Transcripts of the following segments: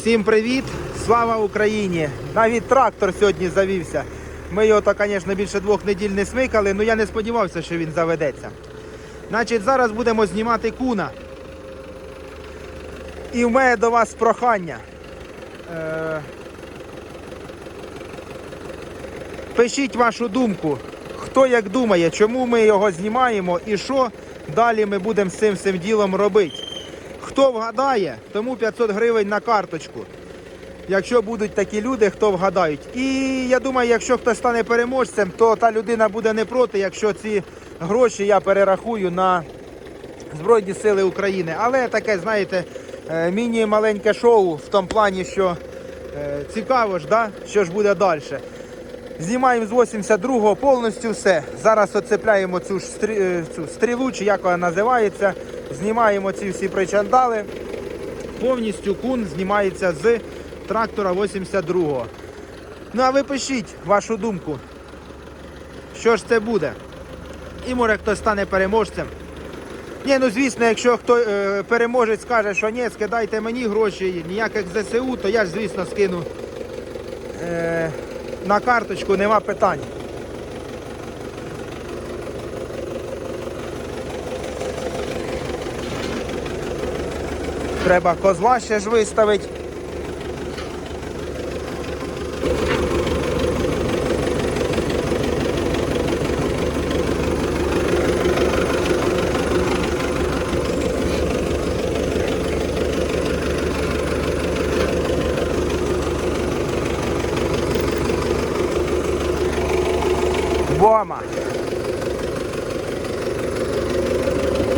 Всім привіт! Слава Україні! Навіть трактор сьогодні завівся. Ми його, то, звісно, більше двох неділь не смикали, але я не сподівався, що він заведеться. Значить, зараз будемо знімати куна. І в мене до вас прохання. Е... Пишіть вашу думку, хто як думає, чому ми його знімаємо і що далі ми будемо з цим всім ділом робити. Хто вгадає, тому 500 гривень на карточку. Якщо будуть такі люди, хто вгадають. І я думаю, якщо хтось стане переможцем, то та людина буде не проти, якщо ці гроші я перерахую на Збройні Сили України. Але таке, знаєте, е, міні-маленьке шоу в тому плані, що е, цікаво ж, да? що ж буде далі. Знімаємо з 82-го повністю все. Зараз оцепляємо цю, ж стрі- е, цю стрілу, чи як вона називається. Знімаємо ці всі причандали. Повністю кун знімається з трактора 82-го. Ну а ви пишіть вашу думку. Що ж це буде? І може хтось стане переможцем. Ні, ну звісно, якщо хто е, переможець скаже, що ні, скидайте мені гроші, ніяких ЗСУ, то я ж, звісно, скину е, на карточку, нема питань. Треба козла ще ж виставити. Бома.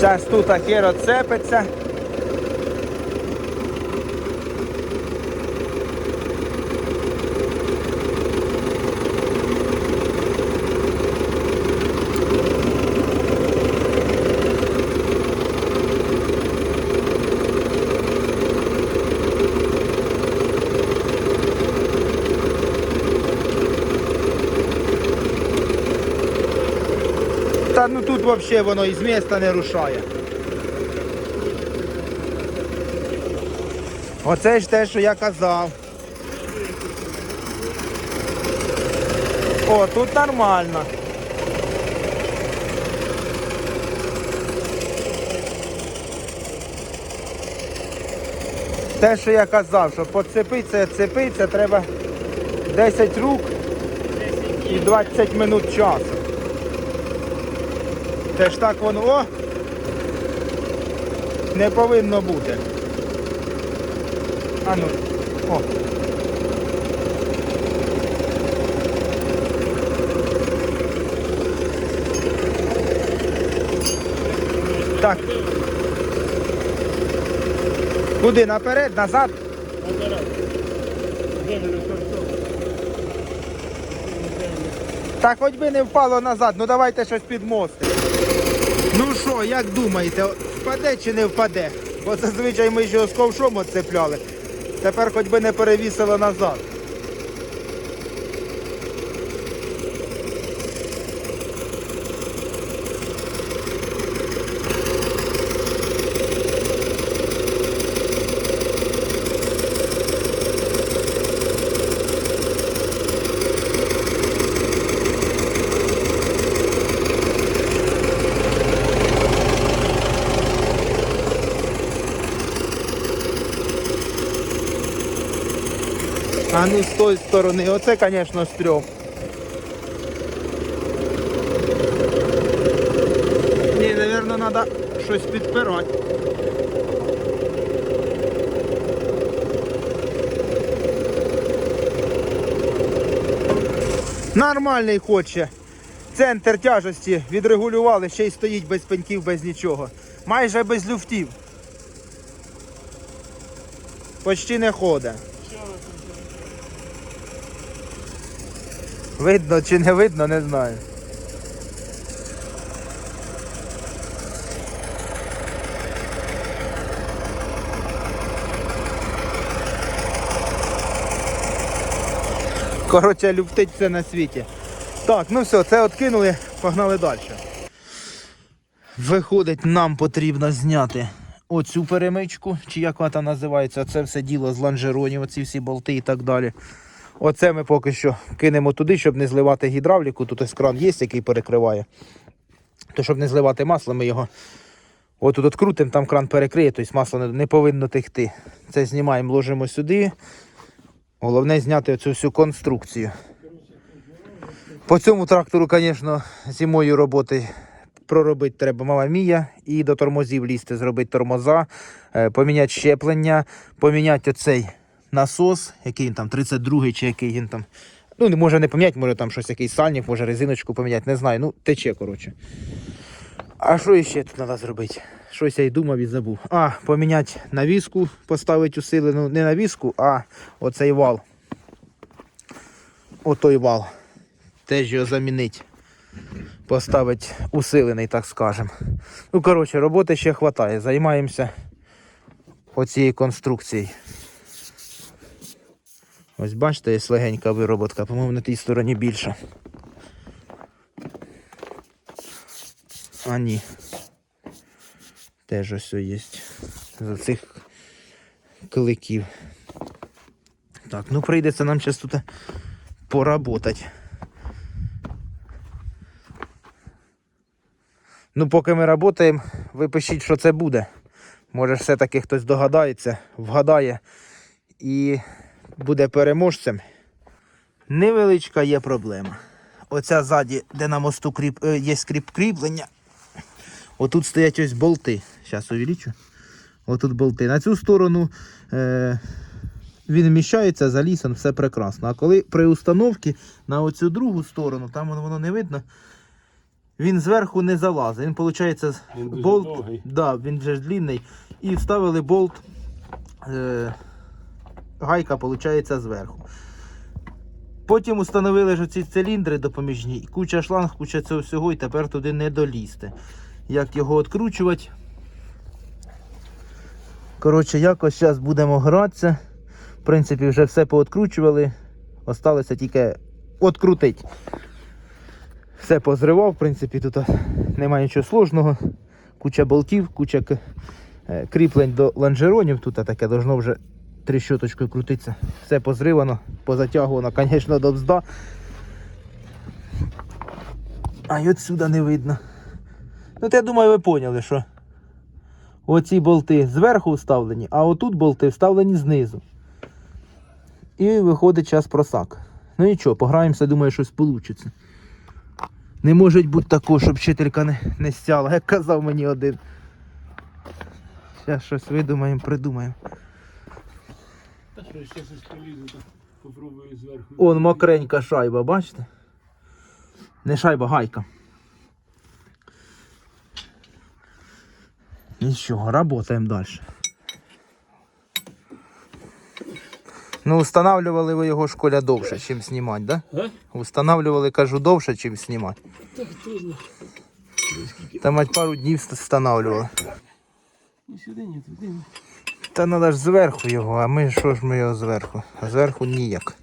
Зараз тут хер оцепиться. Та ну тут взагалі воно із міста не рушає. Оце ж те, що я казав. О, тут нормально. Те, що я казав, що поцепитися, цепитися, треба 10 рук і 20 минут часу. Це ж так воно о! Не повинно бути. А ну, о. Так. Куди? Наперед, назад? Так хоч би не впало назад, ну давайте щось підмостимо. Ну що, як думаєте, впаде чи не впаде? Бо зазвичай ми ще з ковшом оцепляли. Тепер хоч би не перевісило назад. А ну з тої сторони, оце, звісно, стрьом. Ні, мабуть, треба щось підпирати. Нормальний хоче. Центр тяжесті відрегулювали, ще й стоїть без пеньків, без нічого. Майже без люфтів. Почти не ходить. Видно чи не видно, не знаю. Коротше, люптить все на світі. Так, ну все, це откинули, погнали далі. Виходить, нам потрібно зняти оцю перемичку, чи як вона називається, це все діло з лонжеронів, оці всі болти і так далі. Оце ми поки що кинемо туди, щоб не зливати гідравліку. Тут ось кран є, який перекриває. То щоб не зливати масло, ми його отут открутимо, там кран перекриє, тобто масло не, повинно текти. Це знімаємо, ложимо сюди. Головне зняти оцю всю конструкцію. По цьому трактору, звісно, зимою роботи проробити треба мама мія і до тормозів лізти, зробити тормоза, е, поміняти щеплення, поміняти оцей насос, який він там 32-й чи який він там. Ну, може не поміняти, може там щось якийсь сальник, може резиночку поміняти, не знаю. Ну, тече, коротше. А що ще тут треба зробити? Щось я й думав і забув. А, поміняти навіску, поставити усилену, не навіску, а оцей вал. Отой вал. Теж його замінити. Поставити усилений, так скажем. Ну, коротше, роботи ще вистачає. Займаємося оцією конструкцією. Ось бачите, є легенька вироботка, по-моєму, на тій стороні більша. А ні. Теж ось є. За цих кликів. Так, ну прийдеться нам зараз тут поработати. Ну, поки ми працюємо, ви пишіть, що це буде. Може, все-таки хтось догадається, вгадає і буде переможцем. Невеличка є проблема. Оця ззаді, де на мосту кріп... е, є скріп кріплення. Отут стоять ось болти. Зараз увеличу. Отут болти. На цю сторону е... він вміщається, заліз, все прекрасно. А коли при установці на оцю другу сторону, там воно, не видно, він зверху не залазить. Він, виходить, Він болт. довгий. Да, він вже ж длинний. І вставили болт. Е... Гайка, виходить, зверху. Потім установили ж ці циліндри допоміжні, куча шланг, куча цього всього, і тепер туди не долізти. Як його відкручувати? Коротше, якось зараз будемо гратися. В принципі, вже все пооткручували. Осталося тільки відкрутити. Все позривав, в принципі, тут немає нічого сложного. Куча болтів, куча е, кріплень до лонжеронів. Тут таке должно вже трещоточкою крутитися. Все позривано, позатягувано, звісно, до бзда. А й отсюда не видно. Ну, я думаю, ви поняли, що оці болти зверху вставлені, а отут болти вставлені знизу. І виходить час просак. Ну нічого, пограємося, думаю, щось вийде. Не може бути такого, щоб вчителька не, не стяла, як казав мені один. Зараз щось видумаємо, придумаємо. Ще щось полізу, то попробую зверху. Он мокренька шайба, бачите? Не шайба, гайка. Нічого, работаємо далі. Ну, устанавливали ви його школя довше, ніж знімати, да? А? Устанавливали, кажу, довше, ніж знімати. Так трудно. Та мать пару днів встановлювали. Ні сюди, ні туди. Та треба ж зверху його, а ми що ж ми його зверху? А зверху ніяк.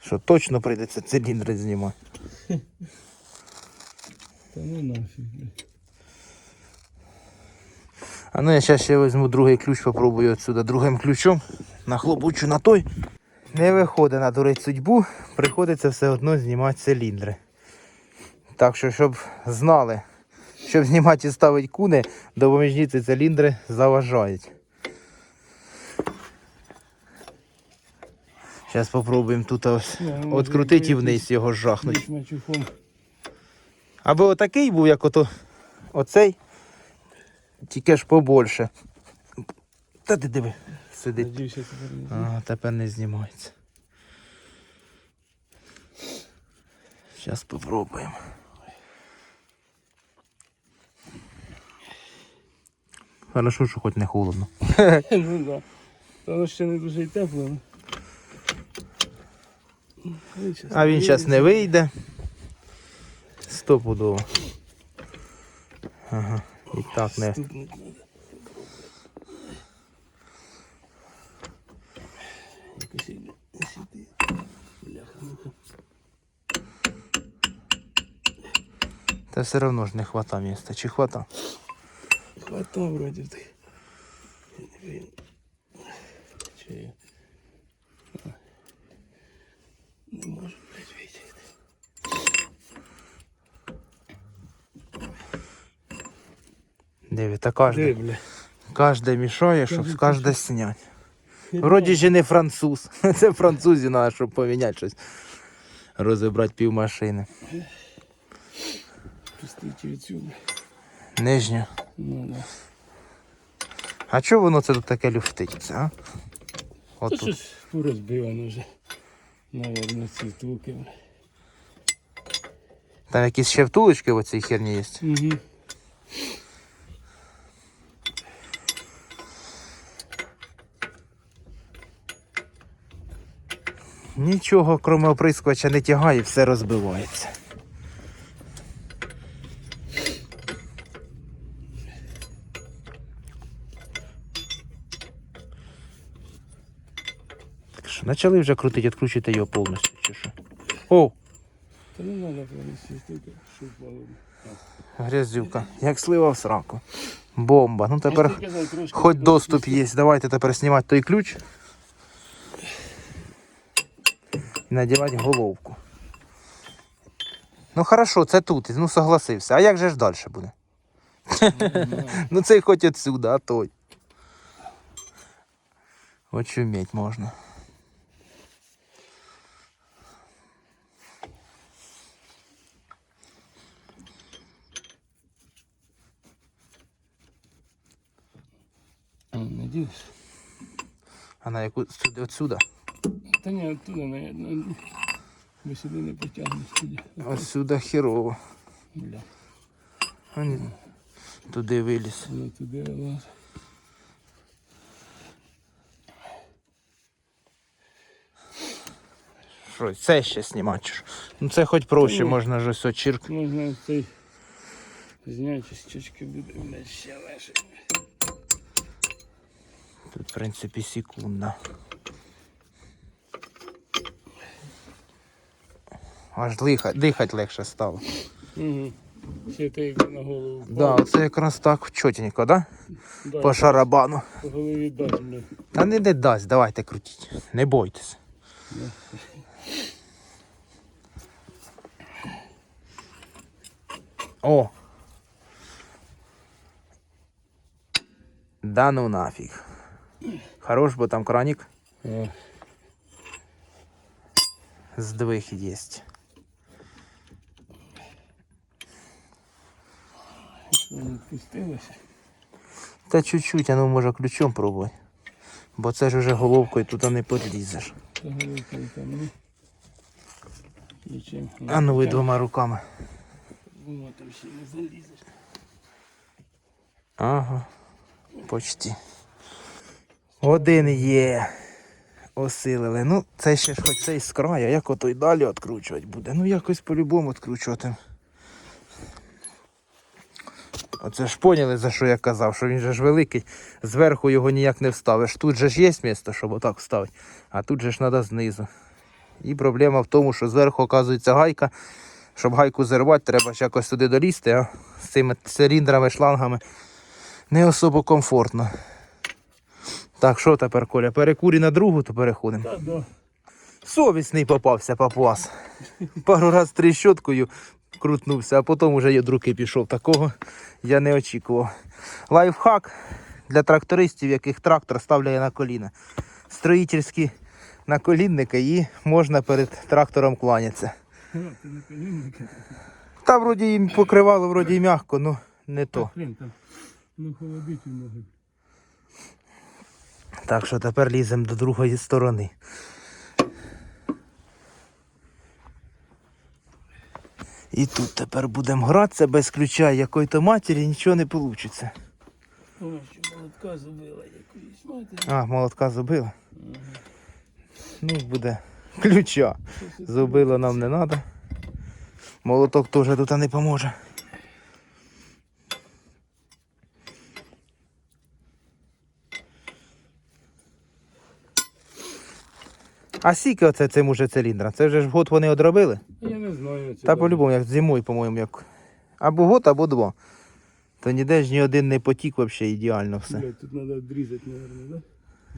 Що точно прийдеться циліндри знімати. Та ну нафіг. А ну я зараз ще візьму другий ключ, попробую отсюда другим ключом. Нахлопучу на той. Не виходить на дурить судьбу, приходиться все одно знімати циліндри. Так що, щоб знали, щоб знімати і ставити куни, допоміжні ці циліндри заважають. Зараз спробуємо тут ну, відкрутити і вниз його жахнути. Аби отакий був, як ото оцей, тільки ж побольше. Та ти диви, сидить. Надіюся, тепер не А, тепер не знімається. Зараз попробуємо. Хорошо, що хоч не холодно. Ну да. Та воно ще не дуже й тепло. ну. А він зараз не вийде. Стопудово. Ага. І так не. Та все одно ж не хвата міста. Чи хвата? Хватав вроді ти. Блін. Чи я? Не можу, блядь, витягти. Диви, та кожне, Де, бля? кожне мішає, щоб Кожен снять. Вроді ж і не француз. Це французі треба, щоб поміняти щось. Розібрати півмашини. Пустити відсюди. Нижню. Ну, да. А чого воно це тут таке люфтиться, а? Та Отут. щось порозбивано вже. Наверно, ці втулки. Там якісь ще втулочки в цій херні є. Угу. Нічого, крім оприскувача, не тягає, все розбивається. Що, почали вже крутити, відкручуйте його повністю, чи що? О, Та не треба повністю щоб грязюка, як слива в сраку. Бомба. Ну тепер хоч доступ є. Давайте тепер знімати той ключ. І надівати головку. Ну хорошо, це тут, ну согласився. А як же ж далі буде? ну цей хоч отсюда, а той. Очуметь можна. А, надіюсь. А на яку сюди отсюда? Та ні, оттуда, наверное. Бо сюди не потягнеш тоді. Ось сюди херово. Бля. А ні, Туди виліз. Воно туди лаз. Що, це ще знімати? Ну це хоч проще, ні. можна ж ось очірк. Можна цей зняти з чечки буде, блядь, ще легше. Тут, в принципі, секунда. Аж дихати, дихати легше стало. Угу. Ще ти як на голову Да, це якраз так чотенько, да? Да, По шарабану. по голові дасть, блядь. Та не, не дасть, давайте крутіть. Не бойтесь. О! Да ну нафіг. Хорош, бо там краник єсть. що воно відпустилося. Та чуть-чуть, а ну може ключом пробуй. Бо це ж уже головкою туди не. Нічим. А ну ви двома руками. Ага. Почти. Один є. Осилили. Ну, це ще ж хоч цей з краю, як ото й далі відкручувати буде. Ну якось по-любому відкручувати. Оце ж поняли, за що я казав, що він же ж великий, зверху його ніяк не вставиш. Тут же ж є місце, щоб отак вставити, а тут же ж треба знизу. І проблема в тому, що зверху оказується гайка. Щоб гайку зірвати, треба ж якось туди долізти, а з цими циліндрами, шлангами не особо комфортно. Так, що тепер, Коля? Перекурі на другу, то переходимо. Та да. Совісний попався папуас. Пару раз тріщоткою крутнувся, а потім уже й руки пішов. Такого я не очікував. Лайфхак для трактористів, яких трактор ставляє на коліна. Строїтельські наколінники і можна перед трактором кланятися. Та вроді їм покривало, вроді і м'яко, ну не то. Ну холодить ноги. Так що тепер ліземо до другої сторони. І тут тепер будемо гратися без ключа якої-то матері, нічого не вийде. Ой, що молотка забила якоїсь матері. А, молотка зубила. Ну, буде ключа. Зубила нам не треба. Молоток теж тут не поможе. А скільки оце цим уже циліндра? Це вже ж год вони одробили? Я не знаю. Та по-любому, як зимою, по-моєму, як Або год, або два. То ніде ж ні один не потік, взагалі ідеально все. Блядь, тут треба відрізати, мабуть, да?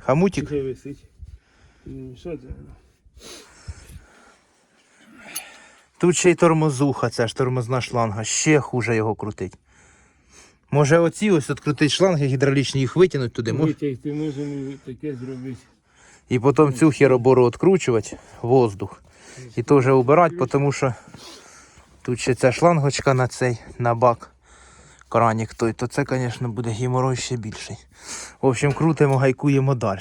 Хамутик. Хай висить. Ну, Що це? Тут ще й тормозуха, це ж тормозна шланга, ще хуже його крутить. Може оці ось відкрутить шланги гідравлічні, їх витягнуть туди, мож- Витягти можемо таке зробити. І потім цю херобору відкручувати, воздух. І теж убирати, тому що тут ще ця шлангочка на цей, на бак, кранік той, то це, звісно, буде геморой ще більший. В общем, крутимо, гайкуємо далі.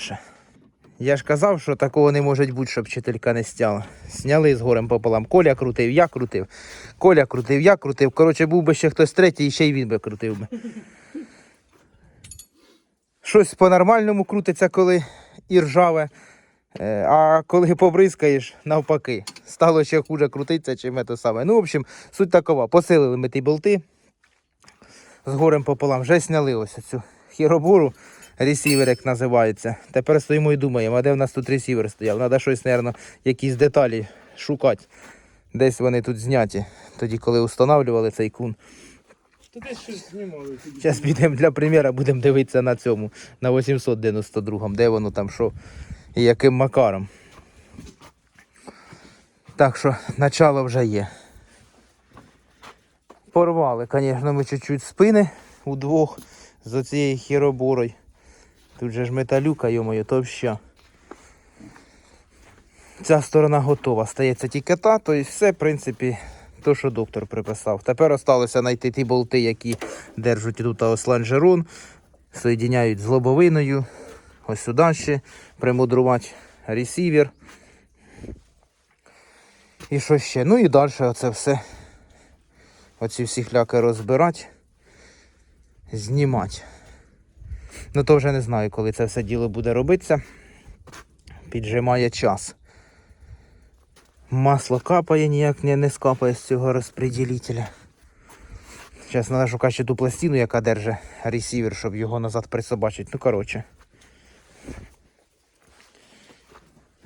Я ж казав, що такого не може бути, щоб вчителька не стяла. Сняли з горем пополам. Коля крутив, я крутив. Коля крутив, я крутив. Коротше, був би ще хтось третій, і ще й він би крутив би. Щось по-нормальному крутиться, коли і ржаве. Е, А коли побризкаєш, навпаки, стало ще хуже крутитися, чим це саме. Ну, в общем, суть такова. Посилили ми ті болти з горем пополам, вже сняли ось цю хіробуру, ресівер, як називається. Тепер стоїмо і думаємо, а де в нас тут ресівер стояв? Треба щось, мабуть, якісь деталі шукати. Десь вони тут зняті, тоді, коли встановлювали цей кун. Та десь щось знімали. Зараз підемо для приміра, будемо дивитися на цьому, на 892-му, де воно там що і яким макаром. Так що начало вже є. Порвали, звісно, ми чуть-чуть спини удвох з оцією хіроборою. Тут же ж металюка, йомою, то ще. Ця сторона готова. Стається тільки та, то і все, в принципі, то, що доктор приписав. Тепер осталося знайти ті болти, які держать тут ось ланжерон, соєдиняють з лобовиною. Ось сюди ще примудрувати ресівер. І що ще? Ну і далі оце все. Оці всі хляки розбирати, знімати. Ну то вже не знаю, коли це все діло буде робитися. Піджимає час. Масло капає, ніяк не, не скапає з цього розпреділителя. Зараз треба шукати ще ту пластину, яка держить ресівер, щоб його назад присобачити. Ну, коротше.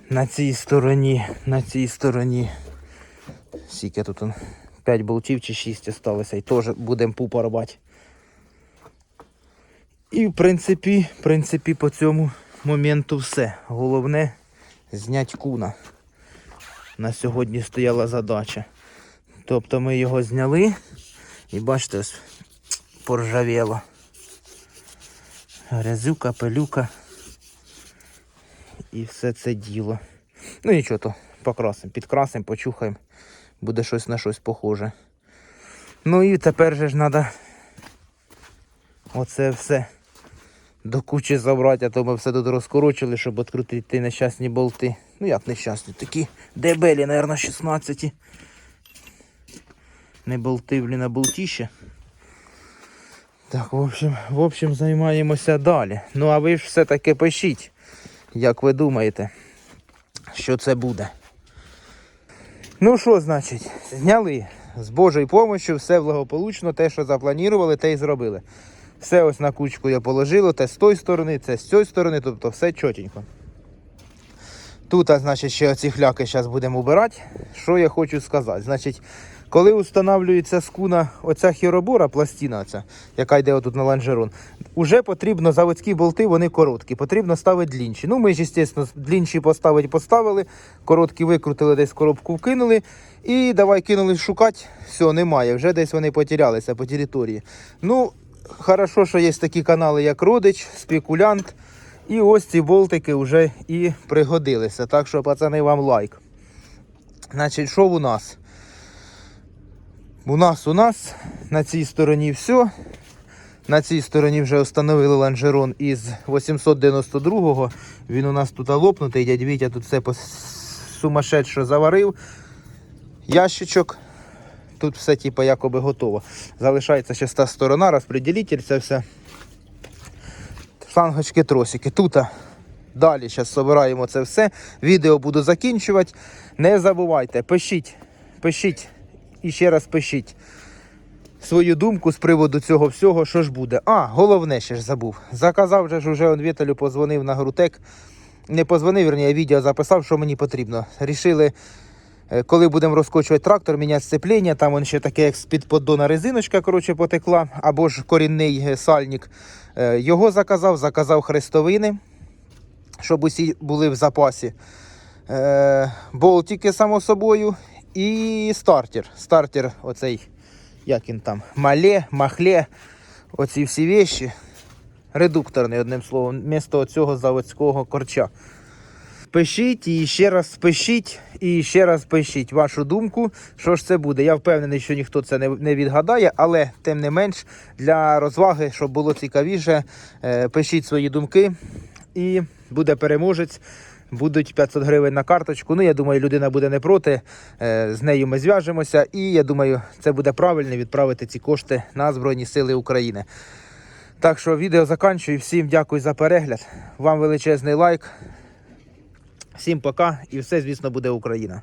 На цій стороні, на цій стороні. Скільки тут он, 5 болтів чи 6 осталося. І теж будемо пупа рубати. І в принципі, в принципі, по цьому моменту все. Головне зняти куна. На сьогодні стояла задача. Тобто ми його зняли і бачите, ось поржавіло. Грязюка, пилюка. І все це діло. Ну нічого то, покрасимо, підкрасимо, почухаємо. Буде щось на щось похоже. Ну і тепер же ж треба оце все до кучі забрати, а то ми все тут розкорочили, щоб відкрутити ті нещасні болти. Ну як нещасні, такі дебелі, мабуть, 16. Не болти, блін, а болтіще. Так, в общем, в общем, займаємося далі. Ну а ви ж все-таки пишіть, як ви думаєте, що це буде. Ну що, значить, зняли з Божою допомогою, все благополучно, те, що запланували, те й зробили. Все ось на кучку я положив, те з тої сторони, це з цієї сторони, тобто все чотенько. Тут, а, значить, ще оці хляки зараз будемо убирати. Що я хочу сказати? Значить, коли встановлюється скуна оця хіробора, пластина, оця, яка йде отут на ланжерон, уже потрібно заводські болти, вони короткі, потрібно ставити длінші. Ну, ми ж, звісно, длінші поставити поставили, короткі викрутили, десь коробку вкинули. І давай кинули шукати. Все, немає. Вже десь вони потерялися по території. Ну, хорошо, що є такі канали, як Родич, Спекулянт. І ось ці болтики вже і пригодилися. Так що, пацани, вам лайк. Значить, що у нас? У нас у нас на цій стороні все. На цій стороні вже встановили ланжерон із 892-го. Він у нас тут лопнутий. Дядь Вітя тут все сумасшедше заварив. Ящичок. Тут все типу, якоби готово. Залишається ще та сторона, розпреділитель, це все. Шлангочки, тросики. Тут далі зараз збираємо це все. Відео буду закінчувати. Не забувайте, пишіть, пишіть і ще раз пишіть свою думку з приводу цього всього, що ж буде. А, головне ще ж забув. Заказав же ж уже Віталю позвонив на Грутек. Не позвонив, верні, я відео записав, що мені потрібно. Рішили Коли будемо розкочувати трактор, міняти сцепління, там он ще таке, як з-під поддона резиночка коротше, потекла, або ж корінний е, сальник. Е, Його заказав, заказав хрестовини, щоб усі були в запасі. Е, болтики, само собою, і стартер. Стартер, оцей, як він там, мале, махле, оці всі вещі. Редукторний, одним словом, вмісто цього заводського корча. Пишіть і ще раз пишіть, і ще раз пишіть вашу думку, що ж це буде. Я впевнений, що ніхто це не, відгадає, але тим не менш для розваги, щоб було цікавіше, е, пишіть свої думки і буде переможець. Будуть 500 гривень на карточку. Ну, я думаю, людина буде не проти. Е, З нею ми зв'яжемося, і я думаю, це буде правильно відправити ці кошти на Збройні Сили України. Так що відео заканчую. Всім дякую за перегляд. Вам величезний лайк. Всім пока і все, звісно, буде Україна.